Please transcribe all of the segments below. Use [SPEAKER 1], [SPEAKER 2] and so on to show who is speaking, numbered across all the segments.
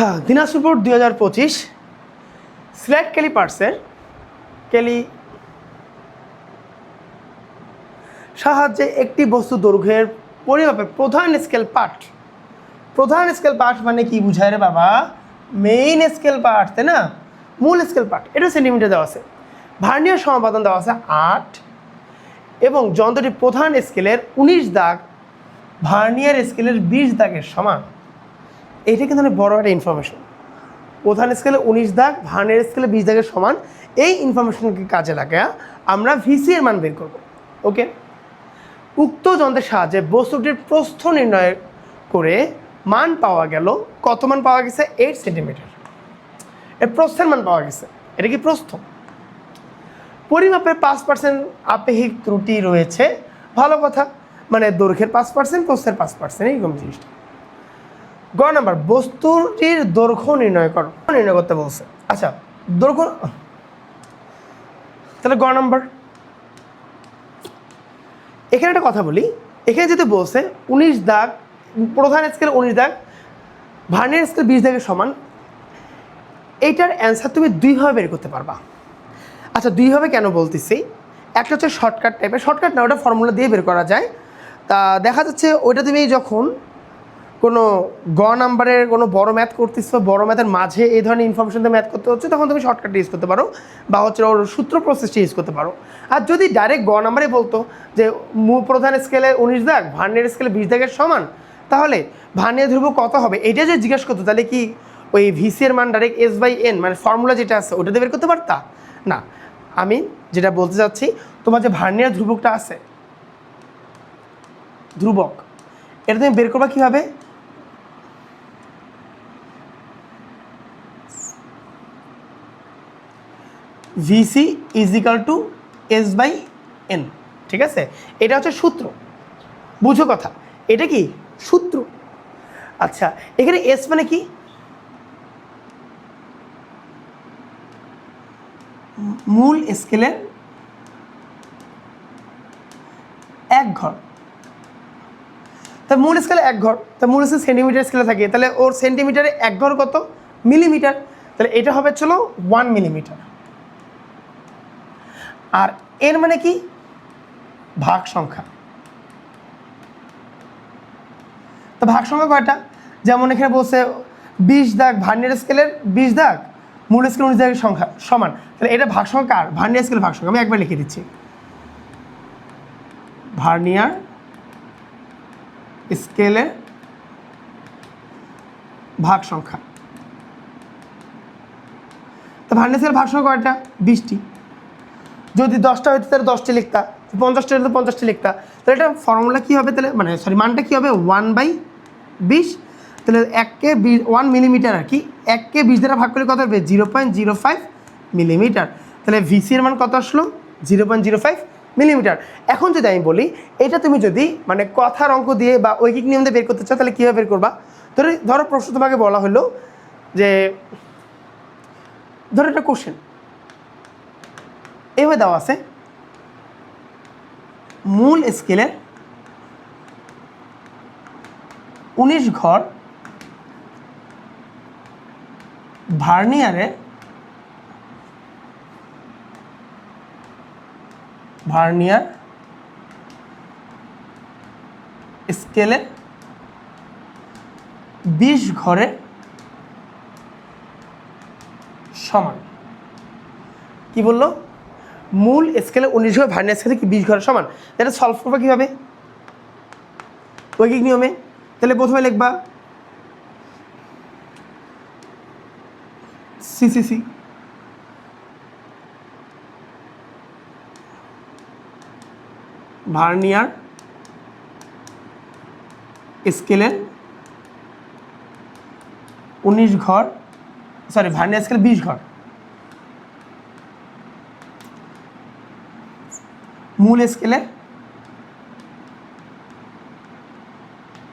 [SPEAKER 1] হ্যাঁ দিনাজপুর দুই হাজার পঁচিশ সিলেট ক্যালিপার্সের ক্যালি সাহায্যে একটি বস্তু দৈর্ঘ্যের পরিমাপে প্রধান স্কেল পার্ট প্রধান স্কেল পার্ট মানে কি বুঝায় রে বাবা? মেইন স্কেল পার্ট তাই না? মূল স্কেল পার্ট এটা সেন্টিমিটার দেওয়া আছে। ভার্নিয়ার সমাপাদন দেওয়া আছে আট, এবং যন্ত্রটি প্রধান স্কেলের উনিশ দাগ, ভার্নিয়ার স্কেলের বিশ দাগের সমান। এটা কিন্তু অনেক বড় একটা ইনফরমেশন প্রধান স্কেলে উনিশ দাগ ভানের স্কেলে বিশ দাগের সমান। এই ইনফরমেশনকে কাজে লাগা আমরা ভিসি এর মান বের করব ওকে উক্ত যন্ত্রের সাহায্যে বস্তুটির প্রস্থ নির্ণয় করে মান পাওয়া গেল, কত মান পাওয়া গেছে? এইট সেন্টিমিটার এর প্রস্থের মান পাওয়া গেছে। এটা কি প্রস্থ? পরিমাপের পাঁচ পার্সেন্ট আপেক্ষিক ত্রুটি রয়েছে। ভালো কথা মানে দৈর্ঘ্যের পাঁচ পার্সেন্ট প্রস্থের পাঁচ পার্সেন্ট এইরকম জিনিসটা। গ নাম্বার, বস্তুটির দৈর্ঘ্য নির্ণয় করো। নির্ণয় করতে বলছে। আচ্ছা দৈর্ঘ্য, তাহলে গ নাম্বার। এখানে একটা কথা বলি। এখানে যেতে বলছে, উনিশ দাগ, প্রধান স্কেল উনিশ দাগ, ভার্নিয়ার স্কেল বিশ দাগের সমান, এইটার অ্যান্সার তুমি দুইভাবে বের করতে পারবা। আচ্ছা দুইভাবে কেন বলতেছি? একটা হচ্ছে শর্টকাট টাইপের শর্টকাট না, ওটা ফর্মুলা দিয়ে বের করা যায়। তা দেখা যাচ্ছে ওইটা তুমি যখন কোনো গ নাম্বারের কোনো বড় ম্যাথ করতেছো, বড় ম্যাথের মাঝে এই ধরনের ইনফরমেশন ম্যাথ করতে হচ্ছে, তখন তুমি শর্টকাট ইউজ করতে পারো বা হচ্ছে ওর সূত্র প্রসেসটা ইউজ করতে পারো। আর যদি ডাইরেক্ট গ নাম্বারে বলতো যে মু প্রধান স্কেলে উনিশ দাগ, ভার্নিয়ার স্কেলে বিশ দাগের সমান, তাহলে ভার্নিয়ার ধ্রুব কত হবে? এটা যে জিজ্ঞেস করতো, তাহলে কি ওই ভিসি এর মান ডাইরেক্ট এস বাই এন মানে ফর্মুলা যেটা আছে, ওটা দিয়ে বের করতে পারতা? না। আমি যেটা বলতে চাচ্ছি, তোমার যে ভার্নিয়ার ধ্রুবকটা আছে, ধ্রুবক, এটা তুমি বের করবা কীভাবে? VC is equal to S by N ঠিক আছে? এটা হচ্ছে সূত্র। বুঝো কথা। এটা কি? সূত্র। আচ্ছা এখানে এস মানে কি? মূল স্কেলের এক ঘর। তা মূল স্কেলে এক ঘর, তা মূল স্কেল সেন্টিমিটার স্কেলে থাকে। তাহলে ওর সেন্টিমিটারে এক ঘর কত? মিলিমিটার। তাহলে এটা হবে চলো ওয়ান মিলিমিটার আর এর মানে কি? ভাগ সংখ্যা। তো ভাগ সংখ্যা কয়টা? যেমন এখানে বলছে বিশ দাগ ভার্নিয়ার স্কেলের বিশ দাগ, মূল স্কেল উনিশ দাগের সংখ্যা সমান। তাহলে এটা ভাগ সংখ্যা কার ভার্নিয়ার স্কেল ভাগ সংখ্যা। আমি একবার লিখে দিচ্ছি। ভার্নিয়ার স্কেলের ভাগ সংখ্যা। তো ভার্নিয়ার স্কেল ভাগ সংখ্যা কয়টা? বিশটি। যদি দশটা হইতো তাহলে দশটি লিখতা পঞ্চাশটা হইতো পঞ্চাশটি লিখতা। তাহলে এটা ফর্মুলা কী হবে তাহলে? মানে সরি মানটা কী হবে? ওয়ান বাই বিশ। তাহলে এককে বিশ ওয়ান মিলিমিটার আর কি এককে বিশ দ্বারা ভাগ করলে কত হবে? Zero point zero five millimetre তাহলে ভিসি এর মান কত আসলো? Zero point zero five millimetre এখন যদি আমি বলি, এটা তুমি যদি মানে কথার অঙ্ক দিয়ে বা ঐকিক নিয়ম দিয়ে বের করতে চাও, তাহলে কীভাবে বের করবা? ধরো ধরো প্রশ্ন তোমাকে বলা হলো যে, ধরো একটা কোশ্চেন এভাবে দেওয়া আছে। মূল স্কেলের উনিশ ঘর ভার্নিয়ারে ভার্নিয়ার স্কেলে বিশ ঘরে সমান। কি বলল? মূল স্কেলে উনিশ ঘর ভার্নিয়ার স্কেলে কি বিশ ঘরের সমান? এটা সলভ করবে কীভাবে? ঐকিক নিয়মে? তাহলে প্রথমে লিখবা সি সি সি ভার্নিয়ার স্কেলের উনিশ ঘর সরি ভার্নিয়ার স্কেল বিশ ঘর। মূল স্কেলে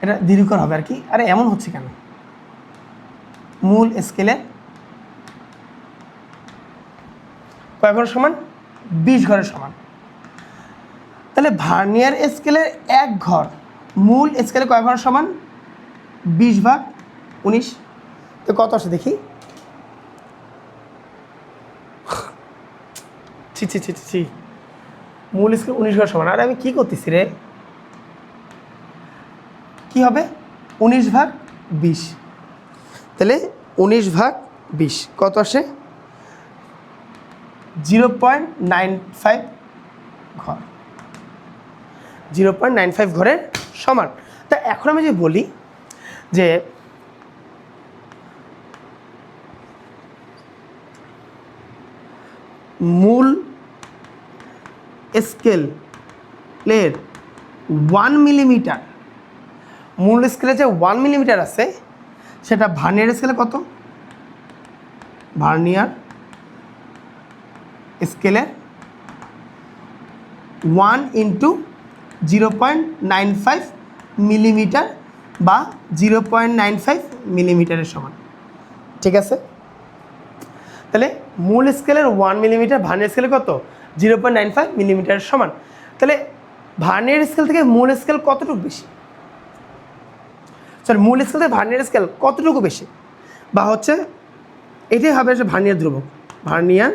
[SPEAKER 1] এটা দীর্ঘকর হবে আর কি। আরে এমন হচ্ছে কেন? মূল স্কেলে কয় ঘরের সমান? বিশ ঘরের সমান। তাহলে ভার্নিয়ার স্কেলের এক ঘর, মূল স্কেলে কয় ঘরের সমান? বিশ ভাগ উনিশ। তো কত আসে দেখি? ছি ছি ছি ছি। মূল স্কেল উনিশ ঘর সমান। আর আমি কি করতেছি রে? কি হবে? উনিশ ভাগ বিশ। তাহলে উনিশ ভাগ বিশ, কত আসে? জিরো পয়েন্ট নাইন ফাইভ ঘর। জিরো পয়েন্ট নাইন ফাইভ ঘরের সমান। তা এখন আমি যদি বলি যে মূল স্কেলের ওয়ান মিলিমিটার মূল স্কেলে যে ওয়ান মিলিমিটার আছে, সেটা ভার্নিয়ার স্কেলে কত? ভার্নিয়ার স্কেলের one into zero point nine five millimetre বা জিরো পয়েন্ট নাইন ফাইভ মিলিমিটারের সমান। ঠিক আছে? তাহলে মূল স্কেলের ওয়ান মিলিমিটার ভার্নিয়ার স্কেলে কত? জিরো পয়েন্ট নাইন ফাইভ মিলিমিটারের সমান। তাহলে ভার্নিয়ার স্কেল থেকে মূল স্কেল কতটুকু বেশি? সরি মূল স্কেল থেকে ভার্নিয়ার স্কেল কতটুকু বেশি? বা হচ্ছে এটাই হবে হচ্ছে ভার্নিয়ার ধ্রুবক। ভার্নিয়ার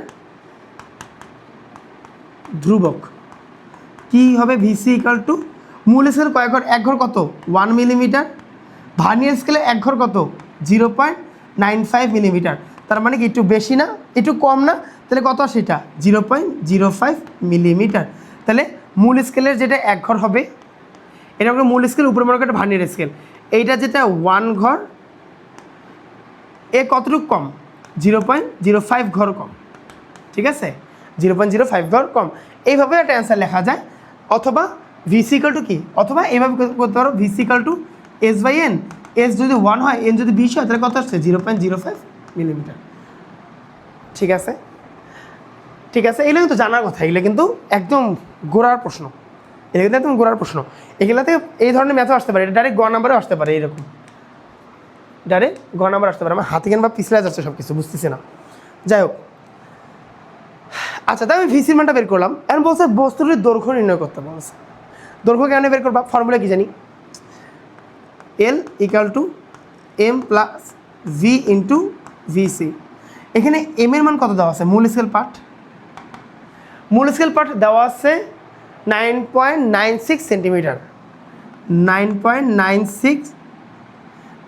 [SPEAKER 1] ধ্রুবক। কি হবে? ভিসি ইকাল টু মূল স্কেল কয়েক ঘর? এক ঘর কত? ওয়ান মিলিমিটার ভার্নিয়ার স্কেলে এক ঘর কত? Zero point nine five millimetre তার মানে কি, একটু বেশি না? একটু কম না? তাহলে কত সেটা zero point zero five millimetre. তাহলে মূল স্কেলের যেটা এক ঘর হবে, এটা হবে মূল স্কেল, উপরে মনে একটা ভার্নিয়ার স্কেল। এইটা যেটা ওয়ান ঘর, এ কতটুকু কম? জিরো পয়েন্ট জিরো ফাইভ ঘর কম। ঠিক আছে? জিরো পয়েন্ট জিরো ফাইভ ঘর কম। এইভাবে একটা অ্যান্সার লেখা যায়। অথবা ভিসিকাল টু কি? অথবা এইভাবে করতে পারো VC equal to S by N S যদি ওয়ান হয় এন যদি বিশ হয়, তাহলে কত আসছে? Zero point zero five millimetre. ঠিক আছে? ঠিক আছে? এগুলো কিন্তু জানার কথা, এগুলো কিন্তু একদম গোড়ার প্রশ্ন। এগুলো কিন্তু একদম গোড়ার প্রশ্ন। এগুলো থেকে এই ধরনের ম্যাথও আসতে পারে। এটা ডাইরেক্ট গ নাম্বারে আসতে পারে এরকম ডাইরেক্ট গ নাম্বার আসতে পারে। আমার হাতে কেন বা পিছলে যাচ্ছে সব কিছু বুঝতেছি না। যাই হোক। আচ্ছা তাই আমি ভিসির মানটা বের করলাম। এখন বলছে বস্তুটির দৈর্ঘ্য নির্ণয় করতে বলছে। দৈর্ঘ্য কেন বের করবা? ফর্মুলা কি জানি? L equal to M plus V into VC এখানে এম এর মান কত দেওয়া আছে? মূল স্কেল পার্ট মূল স্কেল পার্ট দেওয়া আছে nine point nine six centimetre nine point nine six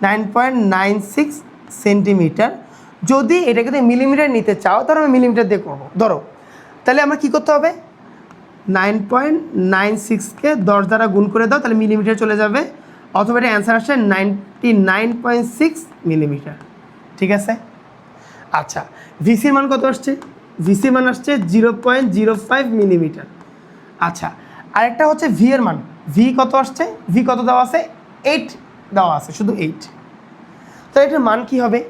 [SPEAKER 1] nine point nine six centimetre যদি এটাকে তুমি মিলিমিটার নিতে চাও, তাহলে আমি মিলিমিটার দিয়ে করব। ধরো, তাহলে আমার কী করতে হবে? নাইন পয়েন্ট নাইন সিক্সকে দশ দ্বারা গুণ করে দাও, তাহলে মিলিমিটার চলে যাবে। অথবা এটা অ্যান্সার আসছে ninety nine point six millimetre ঠিক আছে? আচ্ছা ভিসির মান কত আসছে? ভিসির মান আসছে zero point zero five millimetre আচ্ছা আরেকটা হচ্ছে ভি এর মান। ভি কত আসছে? ভি কত দেওয়া আছে? এইট দেওয়া আছে, শুধু এইট তো এটার মান কি হবে?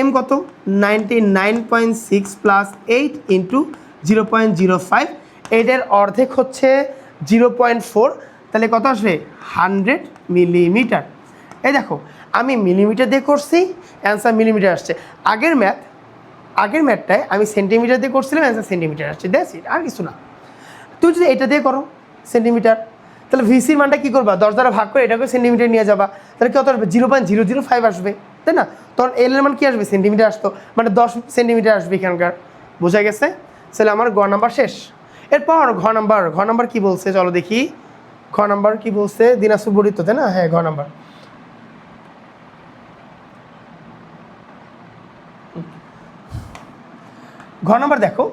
[SPEAKER 1] এম কত? Ninety nine point six plus eight into zero point zero five এইটের অর্ধেক হচ্ছে জিরো পয়েন্ট ফোর তাহলে কত আসবে? হান্ড্রেড মিলিমিটার এই দেখো, আমি মিলিমিটার দিয়ে করছি অ্যান্সার মিলিমিটার আসছে। আগের ম্যাথ আগের ম্যাটটায় আমি সেন্টিমিটার দিয়ে করছিলাম অ্যান্সার সেন্টিমিটার আসছে। দ্যাটস ইট আর কিছু না। তুমি যদি এটা দিয়ে করো সেন্টিমিটার তাহলে ভিসির মানটা কী করবা? দশ দ্বারা ভাগ করে এটাকে সেন্টিমিটার নিয়ে যাবা। তাহলে কত আসবে? Zero point zero zero five আসবে। তাই না? তখন এল এর মান কী আসবে? সেন্টিমিটার আসতো। মানে দশ সেন্টিমিটার আসবে এখানকার। বোঝা গেছে? তাহলে আমার গ নাম্বার শেষ। এরপর ঘ নাম্বার ঘ নাম্বার কী বলছে? চলো দেখি। ঘ নাম্বার কী বলছে? দিনাজপুর বরিত তাই না? হ্যাঁ ঘ নাম্বার ঘ নম্বর দেখো।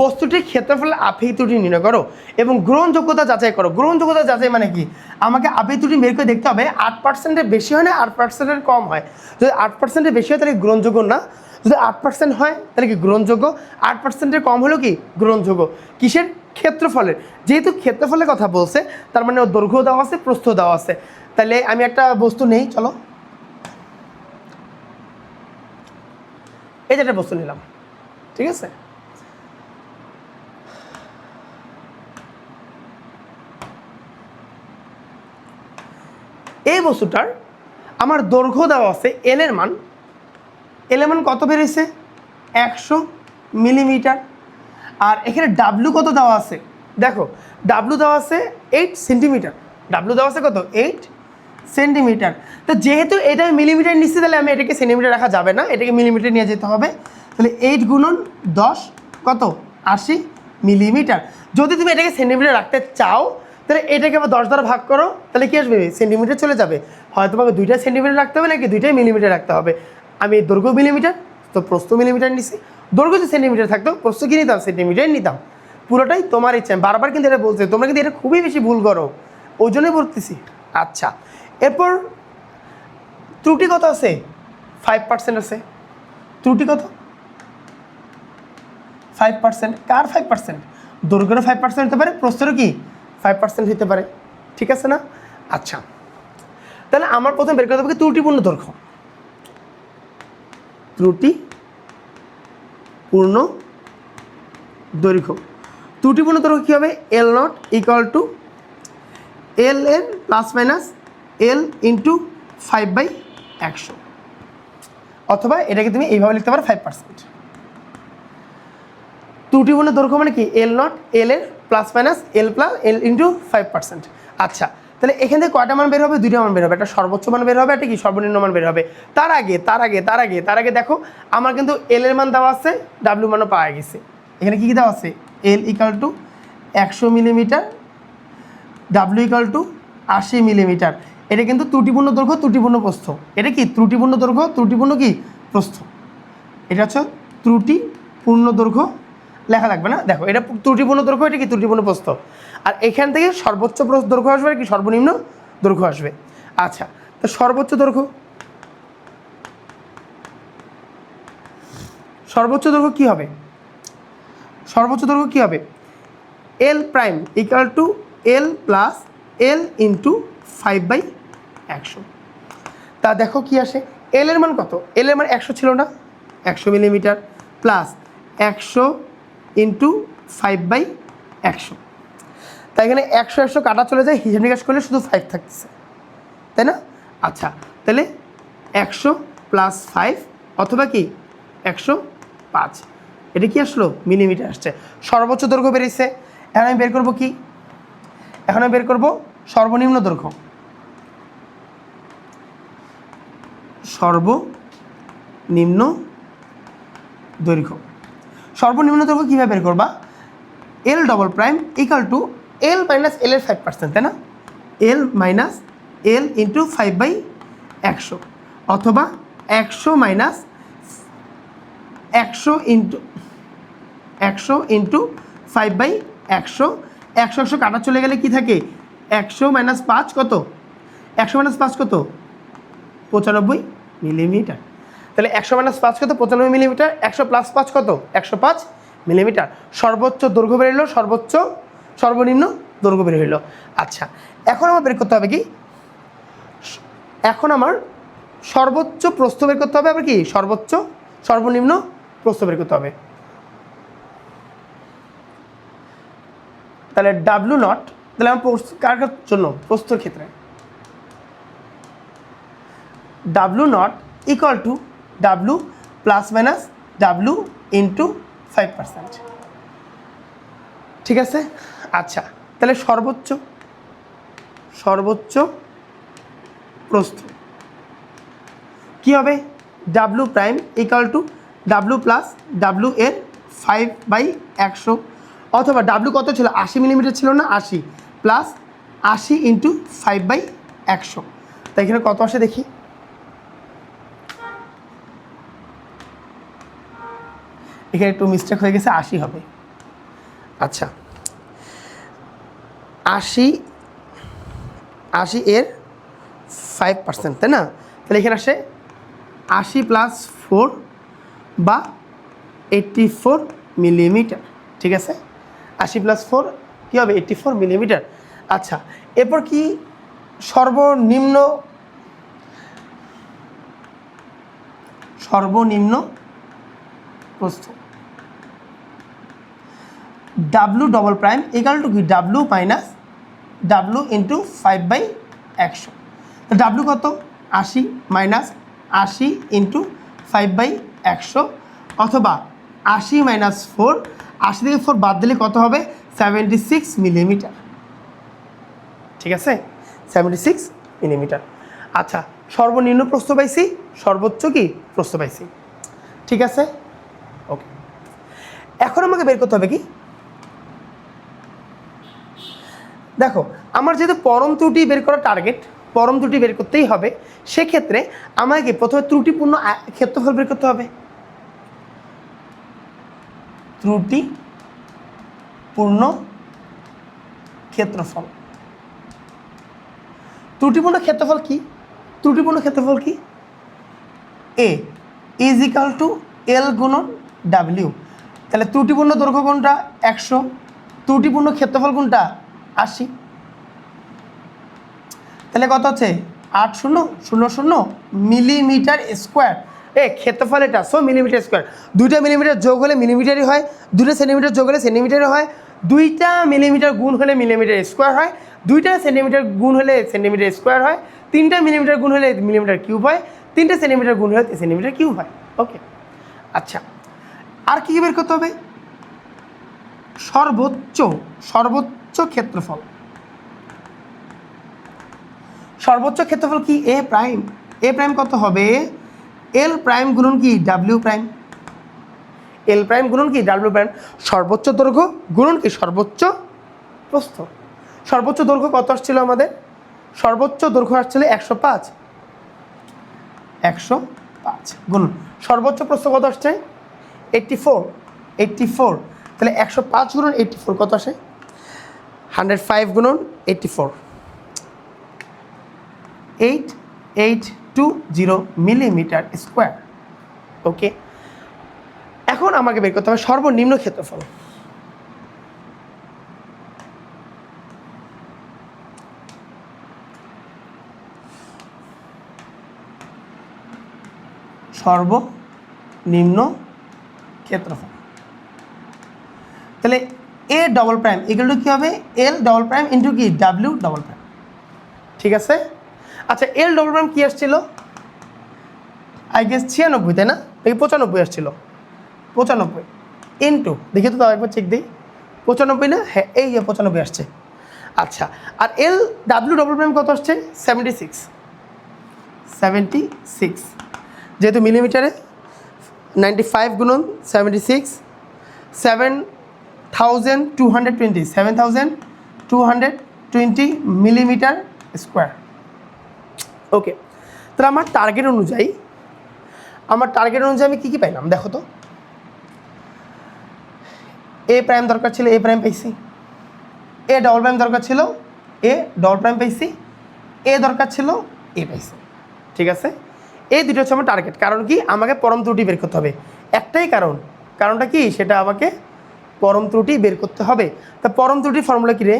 [SPEAKER 1] বস্তুটির ক্ষেত্রফলের আপেক্ষিক ত্রুটি নির্ণয় করো এবং গ্রহণযোগ্যতা যাচাই করো। গ্রহণযোগ্যতা যাচাই মানে কি? আমাকে আপেক্ষিক ত্রুটি বের করে দেখতে হবে আট পার্সেন্টের বেশি হয় না আট পার্সেন্টের কম হয়। যদি আট পার্সেন্টের বেশি হয় তাহলে গ্রহণযোগ্য না। যদি আট পার্সেন্ট হয় তাহলে কি গ্রহণযোগ্য? আট পার্সেন্টের কম হলেও কি? গ্রহণযোগ্য। কিসের? ক্ষেত্রফলের। যেহেতু ক্ষেত্রফলের কথা বলছে, তার মানে দৈর্ঘ্য দেওয়া আছে, প্রস্থ দেওয়া আছে। তাহলে আমি একটা বস্তু নেই, চলো। এই যে একটা বস্তু নিলাম। ঠিক আছে? এই বস্তুটার আমার দৈর্ঘ্য দেওয়া আছে এল এর মান। এল এর মান কত বেরিয়েছে? একশো মিলিমিটার। আর এখানে ডাব্লু কত দেওয়া আছে? দেখো ডাব্লু দেওয়া আছে এইট সেন্টিমিটার ডাব্লু দেওয়া আছে কত? এইট সেন্টিমিটার তো যেহেতু এটা মিলিমিটার নিচ্ছি, তাহলে আমি এটাকে সেন্টিমিটার রাখা যাবে না। এটাকে মিলিমিটার নিয়ে যেতে হবে। তাহলে এইট গুণন দশ কত? আশি মিলিমিটার যদি তুমি এটাকে সেন্টিমিটার রাখতে চাও, তাহলে এটাকে আবার দশ দ্বারা ভাগ করো, তাহলে কী আসবে? সেন্টিমিটার চলে যাবে। হয় তোমাকে দুইটা সেন্টিমিটার রাখতে হবে নাকি দুইটাই মিলিমিটার রাখতে হবে? আমি দৈর্ঘ্য মিলিমিটার তো প্রস্থ মিলিমিটার নিছি। দৈর্ঘ্য যদি সেন্টিমিটার থাকতো, প্রস্থ কি নিতাম? সেন্টিমিটার নিতাম। পুরোটাই তোমার ইচ্ছা। বারবার কিন্তু এটা বলছি, তোমরা কিন্তু এটা খুবই বেশি ভুল করো। ওই জন্যই বলতেছি। আচ্ছা এরপর ত্রুটি কত আছে? ফাইভ পার্সেন্ট আছে। ত্রুটি কত? ফাইভ পার্সেন্ট কার ফাইভ পার্সেন্ট দৈর্ঘ্যেরও ফাইভ পার্সেন্ট হতে পারে, প্রস্তরও কি? ফাইভ পার্সেন্ট হতে পারে। ঠিক আছে না? আচ্ছা। তাহলে আমার প্রথমে বের করতে হবে ত্রুটিপূর্ণ দৈর্ঘ্য। ত্রুটি পূর্ণ দৈর্ঘ্য। ত্রুটিপূর্ণ দৈর্ঘ্য কী হবে? L not equal to L এর plus minus L into five by একশো। অথবা এটাকে তুমি এইভাবে লিখতে পারো ফাইভ পার্সেন্ট ত্রুটিপূর্ণ দৈর্ঘ্য মানে কি? এল নট এল এর plus minus L plus L into five percent আচ্ছা তাহলে এখান থেকে কয়টা মান বের হবে? দুইটা মান বের হবে। একটা সর্বোচ্চ মান বের হবে, একটা কি? সর্বনিম্ন মান বের হবে। তার আগে তার আগে তার আগে তার আগে দেখো, আমার কিন্তু এল এর মান দেওয়া আছে ডাব্লিউ মানও পাওয়া গেছে। এখানে কি কী দেওয়া আছে? এল ইকাল টু একশো মিলিমিটার ডাব্লিউ ইকাল টু আশি মিলিমিটার এটা কিন্তু ত্রুটিপূর্ণ দৈর্ঘ্য, ত্রুটিপূর্ণ প্রস্থ। এটা কি? ত্রুটিপূর্ণ দৈর্ঘ্য, ত্রুটিপূর্ণ কি? প্রস্থ। এটা হচ্ছে ত্রুটিপূর্ণ দৈর্ঘ্য লেখা লাগবে না? দেখো, এটা ত্রুটিপূর্ণ দৈর্ঘ্য, এটা কি ত্রুটিপূর্ণ প্রস্থ? আর এখান থেকে সর্বোচ্চ দৈর্ঘ্য আসবে কি সর্বনিম্ন দৈর্ঘ্য আসবে? আচ্ছা তো সর্বোচ্চ দৈর্ঘ্য? সর্বোচ্চ দৈর্ঘ্য কী হবে? সর্বোচ্চ দৈর্ঘ্য কী হবে? L prime equal to L plus L into five by একশো। তা দেখো কি আসে? এল এর মান কত? এল এর মান একশো ছিল না? একশো মিলিমিটার প্লাস একশো ইন্টু ফাইভ বাই একশো। তাই এখানে একশো একশো কাটা চলে যায়, হিসাব নিকাশ করলে শুধু ফাইভ থাকতেছে। তাই না? আচ্ছা তাহলে একশো প্লাস ফাইভ অথবা কি? একশো পাঁচ। এটা কি আসলো? মিলিমিটার আসছে। সর্বোচ্চ দৈর্ঘ্য বেরিয়েছে। এখন আমি বের করব কি? এখন আমি বের করব সর্বনিম্ন দৈর্ঘ্য। সর্বনিম্ন দৈর্ঘ্য। সর্বনিম্ন দৈর্ঘ্য কীভাবে বের করবা? L double prime equal to L minus L এর ফাইভ পার্সেন্ট তাই না? L minus L into five by একশো অথবা একশো মাইনাস একশো ইন্টু একশো ইন্টু ফাইভ বাই একশো। একশো একশো কাটা চলে গেলে কি থাকে? একশো মাইনাস পাঁচ কত? একশো মাইনাস পাঁচ কত? পঁচানব্বই মিলিমিটার তাহলে একশো মাইনাস পাঁচ কত? পঁচানব্বই মিলিমিটার একশো প্লাস পাঁচ কত? একশো পাঁচ মিলিমিটার সর্বোচ্চ দৈর্ঘ্য বেরোলো সর্বোচ্চ সর্বনিম্ন দৈর্ঘ্য বের হইল। আচ্ছা এখন আমার বের করতে হবে কি? এখন আমার সর্বোচ্চ প্রস্থ বের করতে হবে, আবার কি? সর্বোচ্চ সর্বনিম্ন প্রস্থ বের করতে হবে। তাহলে ডাব্লু নট তাহলে আমার কার কার জন্য? প্রস্থর ক্ষেত্রে। W not equal to W plus minus W into five percent ঠিক আছে? আচ্ছা তাহলে সর্বোচ্চ সর্বোচ্চ প্রস্থ। কী হবে? W prime equal to W plus W এর ফাইভ বাই একশো। অথবা ডাব্লু কত ছিল? আশি মিলিমিটার ছিল না? আশি। প্লাস আশি ইন্টু ফাইভ বাই একশো। তাই এখানে কত আসে দেখি? এখানে একটু মিস্টেক হয়ে গেছে, আশি হবে। আচ্ছা। আশি আশি এর ফাইভ পার্সেন্ট তাই না? তাহলে এখানে আসে আশি প্লাস ফোর বা এইট্টি ফোর মিলিমিটার ঠিক আছে? আশি প্লাস ফোর কী হবে? এইট্টি ফোর মিলিমিটার আচ্ছা এরপর কি সর্বনিম্ন সর্বনিম্ন প্রস্থ? W double prime equal to কি? W minus W into five by একশো তো ডাব্লু কত? আশি মাইনাস আশি ইন্টু ফাইভ বাই একশো অথবা আশি মাইনাস ফোর আশি থেকে ফোর বাদ দিলে কত হবে? সেভেন্টি সিক্স মিলিমিটার ঠিক আছে? সেভেন্টি সিক্স মিলিমিটার আচ্ছা সর্বনিম্ন প্রস্থ পাইছি? সর্বোচ্চ কি? প্রস্থ পাইছি। ঠিক আছে? ওকে এখন আমাকে বের করতে হবে কি? দেখো, আমার যেহেতু পরম ত্রুটি বের করা টার্গেট পরম ত্রুটি বের করতেই হবে, সেক্ষেত্রে আমাকে প্রথমে ত্রুটিপূর্ণ ক্ষেত্রফল বের করতে হবে। ত্রুটি পূর্ণ ক্ষেত্রফল। ত্রুটিপূর্ণ ক্ষেত্রফল কি? ত্রুটিপূর্ণ ক্ষেত্রফল কি? A is equal to L গুণন ডাব্লিউ তাহলে ত্রুটিপূর্ণ দৈর্ঘ্য কোনটা? একশো। ত্রুটিপূর্ণ ক্ষেত্রফল কোনটা? আশি। তাহলে কত হচ্ছে? আট শূন্য শূন্য শূন্য মিলিমিটার স্কোয়ার এ, ক্ষেত্রফল এটা সো মিলিমিটার স্কোয়ার দুইটা মিলিমিটার যোগ হলে মিলিমিটারই হয়, দুইটা সেন্টিমিটার যোগ হলে সেন্টিমিটারই হয়, দুইটা মিলিমিটার গুণ হলে মিলিমিটার স্কোয়ার হয়, দুইটা সেন্টিমিটার গুণ হলে সেন্টিমিটার স্কোয়ার হয়, তিনটা মিলিমিটার গুণ হলে মিলিমিটার কিউব হয়, তিনটা সেন্টিমিটার গুণ হলে সেন্টিমিটার কিউব হয়। ওকে আচ্ছা আর কী কী বের করতে হবে? সর্বোচ্চ সর্বোচ্চ ক্ষেত্রফল। সর্বোচ্চ ক্ষেত্রফল কি? এ প্রাইম এ প্রাইম কত হবে? এল প্রাইম গুণন কি? ডাব্লিউ প্রাইম এল প্রাইম গুণন কি? ডাব্লিউ প্রাইম সর্বোচ্চ দৈর্ঘ্য গুণন কি? সর্বোচ্চ প্রস্থ। সর্বোচ্চ দৈর্ঘ্য কত আসছিল আমাদের? সর্বোচ্চ দৈর্ঘ্য আসছিল একশো পাঁচ। একশো পাঁচ। গুণন। সর্বোচ্চ প্রস্থ কত আসছে? এইট্টি ফোর এইট্টি ফোর তাহলে একশো পাঁচ গুণন এইট্টি ফোর কত আসে? হান্ড্রেড ফাইভ গুণন eighty four eight eight two zero millimetre square okay এখন আমাকে বের করতে হবে সর্বনিম্ন ক্ষেত্রফল। সর্বনিম্ন ক্ষেত্রফল। তাহলে এ ডবল প্রাইম এগুলো কী হবে? এল ডবল প্রাইম ইন্টু কি? ডাব্লিউ ডবল প্রাইম ঠিক আছে? আচ্ছা এল ডবল প্রাইম কী আসছিল? আই গেস ছিয়ানব্বই, তাই না? দেখি পঁচানব্বই আসছিল। পঁচানব্বই ইন্টু দেখি তো তাও একবার চেক দিই। পঁচানব্বই না? হ্যাঁ এই যে পঁচানব্বই আসছে। আচ্ছা আর এল ডাব্লিউ ডবল প্রাইম কত আসছে? সেভেন্টি সিক্স সেভেন্টি সিক্স যেহেতু মিলিমিটারে নাইনটি ফাইভ গুণন seventy six seven thousand two hundred twenty seven thousand two hundred twenty millimetre square okay তাহলে আমার টার্গেট অনুযায়ী, আমার টার্গেট অনুযায়ী আমি কী কী পাইলাম? দেখো তো। এ প্রাইম দরকার ছিল এ প্রাইম পাইছি। এ ডবল প্রাইম দরকার ছিল এ ডবল প্রাইম পাইছি। এ দরকার ছিল এ পাইছি। ঠিক আছে? এই দুটো হচ্ছে আমার টার্গেট কারণ কি? আমাকে পরম ত্রুটি বের করতে হবে। একটাই কারণ, কারণটা কি? সেটা আমাকে পরম ত্রুটি বের করতে হবে। তা পরম ত্রুটির ফর্মুলা কী রে?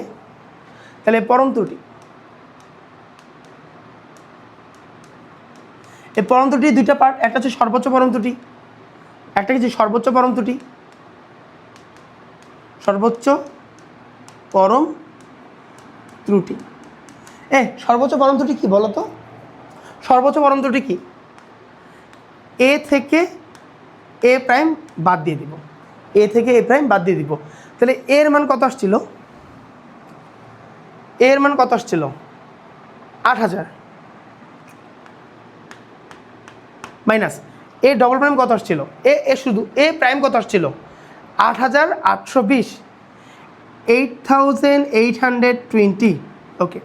[SPEAKER 1] তাহলে পরম ত্রুটি। এই পরম ত্রুটি দুইটা পার্ট একটা হচ্ছে সর্বোচ্চ পরম ত্রুটি, একটা হচ্ছে সর্বোচ্চ পরম ত্রুটি। সর্বোচ্চ পরম ত্রুটি। এ, সর্বোচ্চ পরম ত্রুটি কি বলো তো? সর্বোচ্চ পরম ত্রুটি কি? এ থেকে এ প্রাইম বাদ দিয়ে দিব। এ থেকে এ প্রাইম বাদ দিয়ে দিব। তাহলে এর মান কত আসছিল? এর মান কত আসছিল? আট হাজার। মাইনাস এ ডবল প্রাইম কত আসছিল? এ এ শুধু এ প্রাইম কত আসছিল? আট হাজার আটশো বিশ। Eight thousand eight hundred twenty. Okay.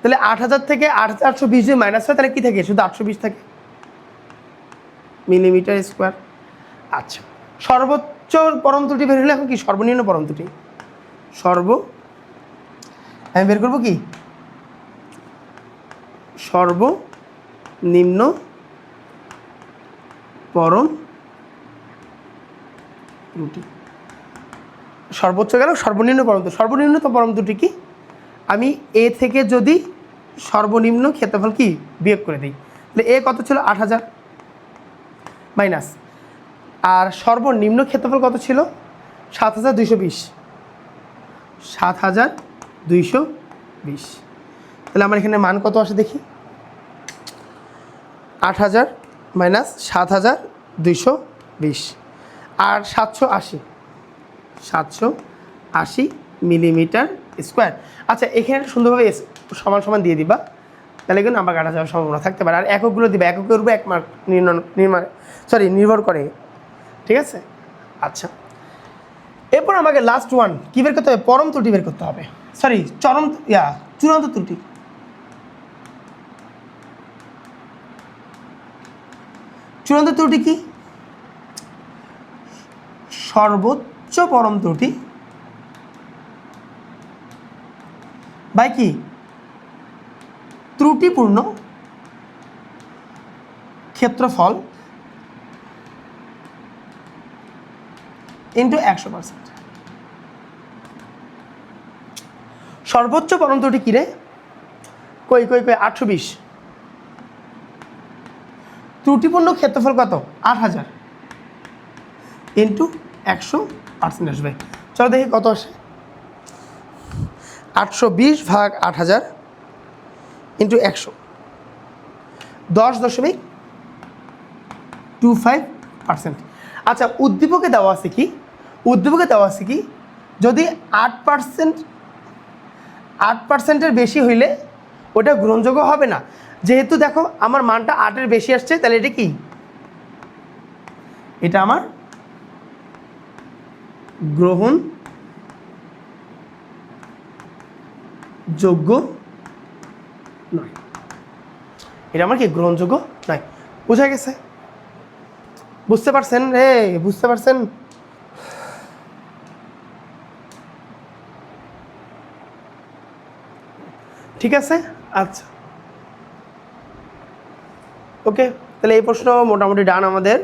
[SPEAKER 1] তাহলে আট হাজার থেকে আট হাজার আটশো বিশ যদি মাইনাস হয়, তাহলে কী থাকে? শুধু আটশো বিশ থাকে। Millimetre square. আচ্ছা। সর্বোচ্চ পরম ত্রুটি বের হলে এখন কি? সর্বনিম্ন পরম ত্রুটি সর্ব? আমি বের করব কি? সর্বনিম্ন পরম ত্রুটি সর্বোচ্চ গেল, সর্বনিম্ন পরম ত্রুটি সর্বনিম্ন তো পরম ত্রুটি কি? আমি এ থেকে যদি সর্বনিম্ন ক্ষেত্রফল কি? বিয়োগ করে দিই। তাহলে এ কত ছিল? আট হাজার। মাইনাস। আর সর্বনিম্ন ক্ষেত্রফল কত ছিল? সাত হাজার দুইশো বিশ। সাত হাজার দুইশো বিশ। তাহলে আমার এখানে মান কত আসে দেখি? আট হাজার মাইনাস সাত হাজার দুইশো বিশ। আর সাতশো আশি। সাতশো আশি মিলিমিটার স্কোয়ার। আচ্ছা এখানে সুন্দরভাবে সমান সমান দিয়ে দিবা। তাহলে কিন্তু নাম্বার কাটা যাওয়ার সম্ভাবনা থাকতে পারে। আর এককগুলো দিবে। এককের উপর এক মার্ক নির্ণয় নির্মাণ সরি নির্ভর করে ঠিক আছে? আচ্ছা। এরপর আমাকে লাস্ট ওয়ান কী বের করতে হবে? পরম ত্রুটি বের করতে হবে। সরি চরম, ইয়া, চূড়ান্ত ত্রুটি। চূড়ান্ত ত্রুটি কি? সর্বোচ্চ পরম ত্রুটি। বাই কি? ত্রুটিপূর্ণ ক্ষেত্রফল। ইন্টু একশো পার্সেন্ট সর্বোচ্চ পরম ত্রুটি কী রে? কই কই কই, আটশো বিশ। ত্রুটিপূর্ণ ক্ষেত্রফল কত? আট হাজার। ইন্টু একশো পার্সেন্ট আসবে। চলো দেখি কত আসে। আটশো বিশ ভাগ আট হাজার ইন্টু একশো। দশ দশমিক টু ফাইভ পার্সেন্ট। আচ্ছা উদ্দীপকে দেওয়া আছে কি? উদ্দীপকে দেওয়া আছে কি? যদি আট পার্সেন্ট আট পার্সেন্টের বেশি হইলে ওটা গ্রহণযোগ্য হবে না। যেহেতু দেখো, আমার মানটা আটের বেশি আসছে, তাহলে এটা কি? এটা আমার গ্রহণ যোগ্য নয়। এটা আমার কি, গ্রহণযোগ্য নয়? বোঝা গেছে? বুঝতে পারছেন? রে বুঝতে পারছেন? ঠিক আছে? আচ্ছা। ওকে তাহলে এই প্রশ্ন মোটামুটি ডান আমাদের।